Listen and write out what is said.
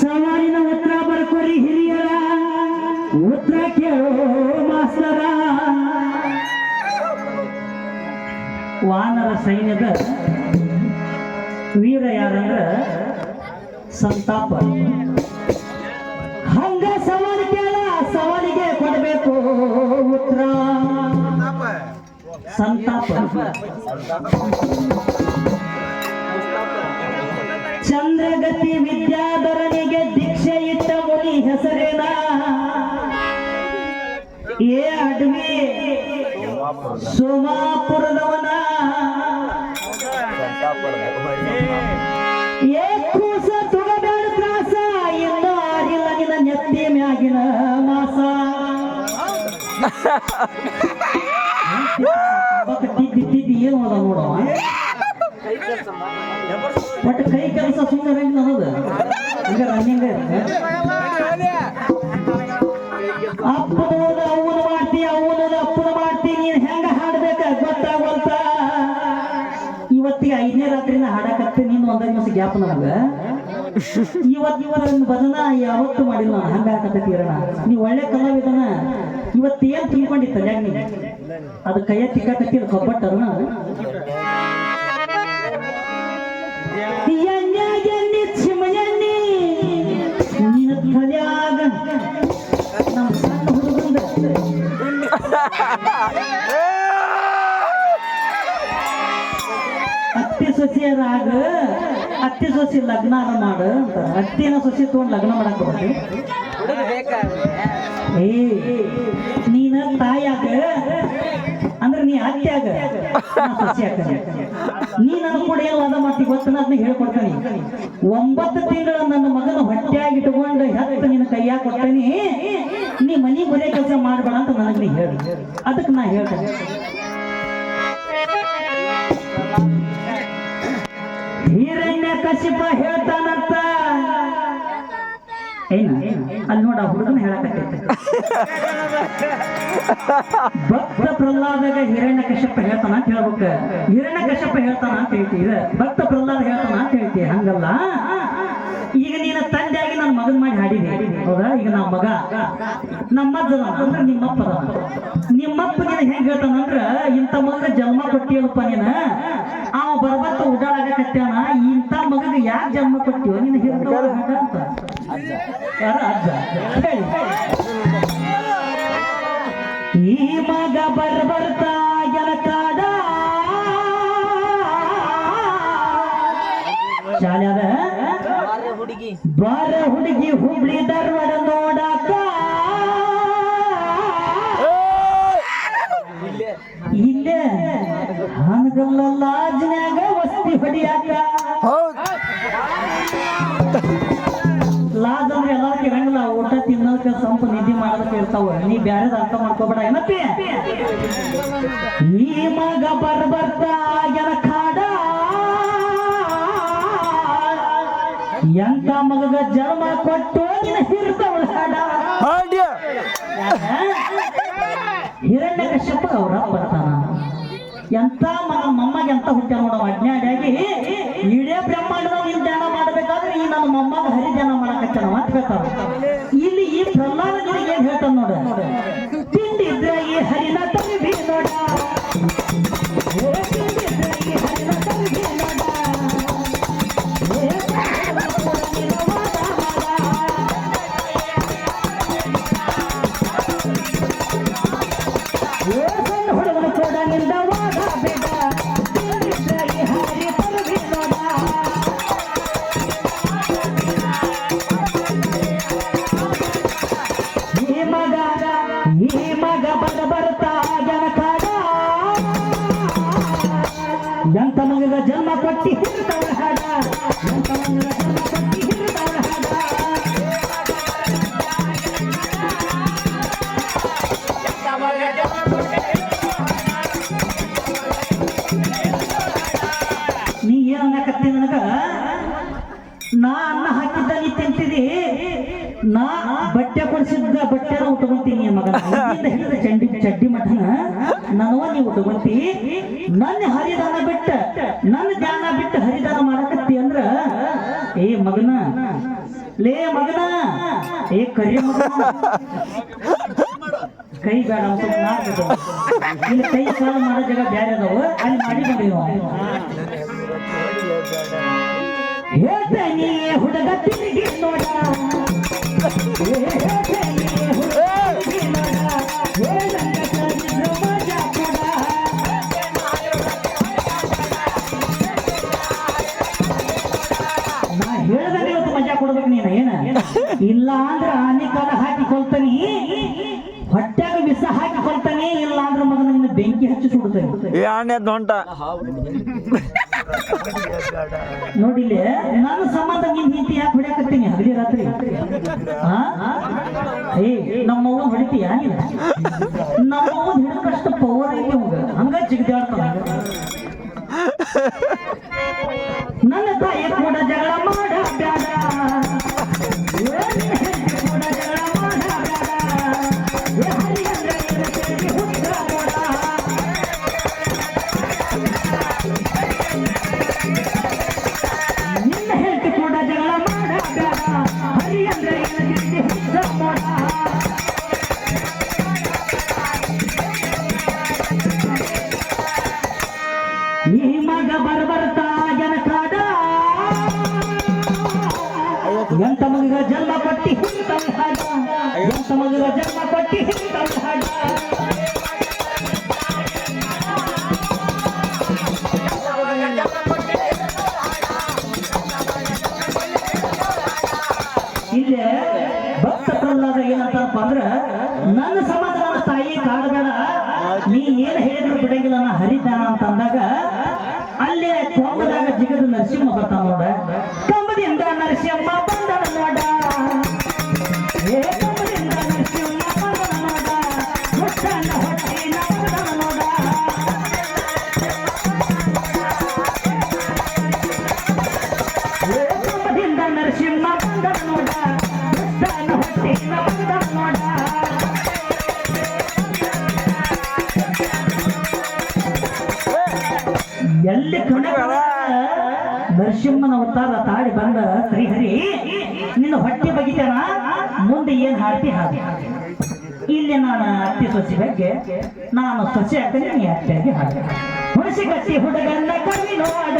ಸವಾಲಿನ ಉತ್ತರ ಬರ್ಕೋರಿ ಹಿರಿಯರ. ಉತ್ತರ ಕೇಳೋ ಮಾಸ್ತರ. ವಾನರ ಸೈನ್ಯದ ವೀರ ಯಾರಂದ್ರ ಸಂತಾಪ. ಹಂಗ ಸವಾಲು ಕೇಳ ಸವಾಲಿಗೆ ಕೊಡಬೇಕು ಉತ್ತರ. ಸಂತಾಪ. ಚಂದ್ರಗತಿ ವಿದ್ಯಾಧರನಿಗೆ ದೀಕ್ಷೆ ಇಟ್ಟ ಮುನಿ ಹೆಸರೇನ? ಏ ಅಡ್ವಿ ಸೋಮಾಪುರದವನ? ಏ ಕೂಸ ತುಗಬೇಡ ತ್ರಾಸ, ಇನ್ನು ಆಗಿಲ್ಲ ನಿನ್ನ ನೆತ್ತಿ ಮ್ಯಾಗಿನ ಮಾಸ. ಏನು ಅದ ನೋಡವ ಬಟ್ ಕೈ ಕೆಲಸ ಸುಮ್ಮನೆ ಅನ್ನೋದು ಈಗ ರನ್ನಿಂಗ್ ಅಪ್ಪನೋದ ಅವನು ಮಾಡ್ತಿ ಅವನದ ಅಪ್ಪನ ಮಾಡ್ತಿ ನೀನ್ ಹೆಂಗ ಹಾಡ್ಬೇಕ? ಗೊತ್ತಾಗೋಲ್ತ? ಇವತ್ತಿಗೆ ಐದನೇ ರಾತ್ರಿನ ಹಾಡಕತ್ತೆ ನೀನು ಒಂದ ದಿವಸ ಗ್ಯಾಪ್ ನಮಗ. ಇವತ್ ಇವರ ಬದನ ಯಾವತ್ತು ಮಾಡಿಲ್ಲ ನಾನು ಹಂಗ ಹಾಕತ್ತೈತಿ ಇರೋಣ ನೀ ಒಳ್ಳೆ ಕಲಾವಿದನ. ಇವತ್ತೇನ್ ತಿಳ್ಕೊಂಡಿತ್ತ ನೀ ಅದು ಕೈಯ ತಿಕ್ಕಾಕತ್ತಿ ಕಬ್ಬಟ್ಟದ ಎಣ್ಣೆ ಅತ್ತೆ ಸೊಸೆಯರಾಗ ಅತ್ತಿ ಸೊಸಿ ಲಗ್ನ ಮಾಡು ಅಂತ. ಅತ್ತಿನ ಸೊಸಿ ತಗೊಂಡು ಲಗ್ನ ಮಾಡಕ್ ಏ, ನೀನ ತಾಯಾಗ, ಅಂದ್ರೆ ನೀ ಅತ್ಯಾಗ, ನಾ ಸೊಸೆಯಾಗ. ನೀ ನನ್ನ ಕೂಡ ಏನು ಗೊತ್ತನ? ಅದನ್ನ ಹೇಳ್ಕೊಡ್ತಾನೆ. ಒಂಬತ್ತು ತಿಂಗಳ ನನ್ನ ಮಗನ ಹೊಟ್ಟೆಯಾಗಿ ಇಟ್ಕೊಂಡು ಹೆತ್ತ ನಿನ್ನ ಕೈಯಾಗ ಕೊಡ್ತಾನೆ. ಕೆಲಸ ಮಾಡಬೇಡ ಅಂತ ನನಗೆ ನೀ ಹೇಳಿ. ಅದಕ್ಕೆ ನಾ ಹೇಳ್ತೇನೆ ಹಿರಣ್ಯ ಕಶಿಪ ಹೇಳ್ತಾನಂತ. ಏನ? ಅಲ್ಲಿ ನೋಡ ಹುಡುಗನ ಹೇಳಕತ್ತೈತೆ ಭಕ್ತ ಪ್ರಹ್ಲಾದಾಗ ಹಿರಣ್ಯ ಕಶ್ಯಪ ಹೇಳ್ತಾನ ಅಂತ ಹೇಳ್ಬೇಕ. ಹಿರಣ್ಯ ಕಶ್ಯಪ ಹೇಳ್ತಾನ ಅಂತ ಹೇಳ್ತೀವಿ ಭಕ್ತ ಪ್ರಹ್ಲಾದ ಹೇಳ್ತಾನ ಅಂತ ಹೇಳ್ತೀವಿ ಹಂಗಲ್ಲ? ಈಗ ನೀನ ತಂದೆಯಾಗಿ ನನ್ನ ಮಗನ್ ಮಾಡಿ ಹಾಡಿದೆ. ಹೌದಾ? ಈಗ ನಮ್ಮ ಮಗ. ನಮ್ಮ ಅಜ್ಜ ಅದಾನ, ಅಂದ್ರೆ ನಿಮ್ಮಪ್ಪ. ನಿಮ್ಮಪ್ಪ ನೀನು ಹೆಂಗ್ ಹೇಳ್ತಾನಂದ್ರ ಇಂಥ ಮಗ ಜನ್ಮ ಕೊಟ್ಟಿಯಲ್ಲಪ್ಪ ನೀನ. ಅವ ಬರ್ಬತ್ತ ಉಡಾಳಾಗಕತ್ಯಾನ ಇಂಥ ಮಗಗ ಯಾಕೆ ಜನ್ಮ ಕೊಟ್ಟಿವ ನೀನು ಅಂತ ಯಾರ? ಅಜ್ಜ. ಹೇಳಿ. ಈ ಮಗ ಬರ್ಬರ್ತಾ ಹನಗಲ್ಲ ಲಾಜ್ನ್ಯಾಗ ವಸ್ತಿ ಹೊಡಿಯಾಕ. ಲಾಜ್ ಅಂದ್ರೆ ಎಲ್ಲಾರ್ಗೂ ಇರಂಗಿಲ್ಲ ಊಟ ತಿನ್ನೋದಕ್ಕೆ ಸಂಪ ನಿಧಿ ಮಾಡೋದಕ್ಕೆ ಇರ್ತಾವ. ನೀ ಬ್ಯಾರೆದ ಅರ್ಥ ಮಾಡ್ಕೋಬೇಡ. ಏನಪ್ಪಿ? ಈ ಮಗ ಬರ್ಬರ್ತಾ ಗೆಲ ಕಾಡ. ಎಂತ ಮಗಗ ಜನ್ಮ ಕೊಟ್ಟು ಹಾಡ. ಹಿರಣ್ಯ ಕಶ್ಯಪ ಅವ್ರ ಬರ್ತಾನ. ಎಂತ ಮೊಮ್ಮಗೆ ಎಂತ ಹುಟ್ಟ ನೋಡವ? ಅಜ್ಞಾನಿಯಾಗಿ ಇಡೇ ಬ್ರಹ್ಮಾಂಡದಾಗ ನೀನ್ ಧ್ಯಾನ ಮಾಡಬೇಕಾದ್ರೆ ಈ ನನ್ನ ಮೊಮ್ಮಗ ಹರಿ ಧ್ಯಾನ ಮಾಡಕತ್ತಾನ ಅಂತ ಹೇಳ್ತಾರೆ ಇಲ್ಲಿ ಈ ಪ್ರಹ್ಲಾದ ನಿನಗೆ ಏನ್ ಹೇಳ್ತಾನ ನೋಡ? ಈ ಮಗ ಬಡ ಬರ್ತಾ ಜನಕಾಡ ಎಂತ ಮಗಗ ಜನ್ಮ ಕೊಟ್ಟಿ ಹಿಡಿದವಳ ಹಾಡ ಎಂತ ಮಗಗ ಜನ್ಮ ಕೊಟ್ಟಿ ಹಿಡಿದವಳ ಹಾಡ ನೀ ಉಟ್ಕೊಂತೀನಿ ಮಗನ ಹಿಡಿದ ಚಂಡಿ ಚಡ್ಡಿ ಮಠನ, ನನವ ನೀ ತಗೊಂತಿ ನನ್ನ ಹರಿದಾನ ಬಿಟ್ಟ, ನನ್ನ ಧ್ಯಾನ ಬಿಟ್ಟು ಹರಿದಾನ ಮಾಡಕತ್ತಿ ಅಂದ್ರ, ಏ ಮಗನ, ಲೇ ಮಗನ, ಏ ಕರಿ ಮಗನ, ಕೈ ಬೇಡ ನಾಲ್ಕು ಇಲ್ಲಿ ಕೈ ಕಾಲು ಮಾಡೋ ಜಾಗ ಬೇರೆ ಅದಾವ, ಅಲ್ಲಿ ಮಾಡಿ ಬಂದಿವಿ. ಹೇಳ್ತೇನೆ ಹುಡುಗ ತಿರುಗಿ ನೋಡ. ಇಲ್ಲ ಅಂದ್ರೆ ಆನೆ ಕಾಲ ಹಾಕಿ ಕೊಲ್ತಾನೆ ಹೊಟ್ಯಾಗ ವಿಷ ಹಾಕಿ ಕೊಲ್ತಾನೆ ಇಲ್ಲ ಅಂದ್ರೆ ಮಗನ ನಿನ್ನ ಬೆಂಕಿ ಹಚ್ಚಿ ಸುಡ್ತಾನೆ. ಆಣೆ ಹೊಂಟ. ನೋಡಿಲ್ಲಿ ನಾನು ಸಂಬಂಧ ನಿನ್ ಹಿಂತಿ ಯಾಕೆ ಹೊಡ್ಯಾಕತ್ತೀನಿ ಹಗಲಿ ರಾತ್ರಿ? ಏ ನಮ್ಮವ್ವ ಹೊಡಿತೀಯ? ನಮ್ಮ ನಮ್ಮವ್ವ ಹಿಡಕಷ್ಟು ಪವರ್ ಐತಿ ಅವಾಗ. ಹಂಗ ಜಿಗ್ದಾಡ್ತಾನ. ನನ್ನ ತಾಯಿ ಕೂಡ ಜಗಳ ಮಾಡ মোরা ನೀ ಏನ್ ಹೇಳಿದ್ರು ಬಿಡಂಗಿಲ್ಲ ನಾ ಹರಿತಾನ ಅಂತ ಅಂದಾಗ, ಅಲ್ಲೇ ಕೊಂಬದಾಗ ಜಿಗದ ನರಸಿಂಹ ಬರ್ತಾನ ನೋಡ. ಕಂಬದಿಂದ ನರಸಿಂಹ ನರಸಿಂಹನ ಅವತಾರ ತಾಳಿ ಬಂದ ಶ್ರೀಹರಿ, ನಿನ್ನ ಹೊಟ್ಟೆ ಬಗಿತಾನ? ಮುಂದೆ ಏನ್ ಹಾಡ್ತಿ ಹಾಗೆ ಇಲ್ಲಿ ನಾನು ಅತ್ತಿ ಸೊಸಿ ಬಗ್ಗೆ, ನಾನು ಸೊಸೆ ಆಗ್ತೇನೆ, ನೀ ಅತ್ತಿಯಾಗಿ ಹಾಡಿ. ಹುಣಸಿ ಕಟ್ಟಿ ಹುಡುಗನ್ನ ಕವಿ ನೋಡ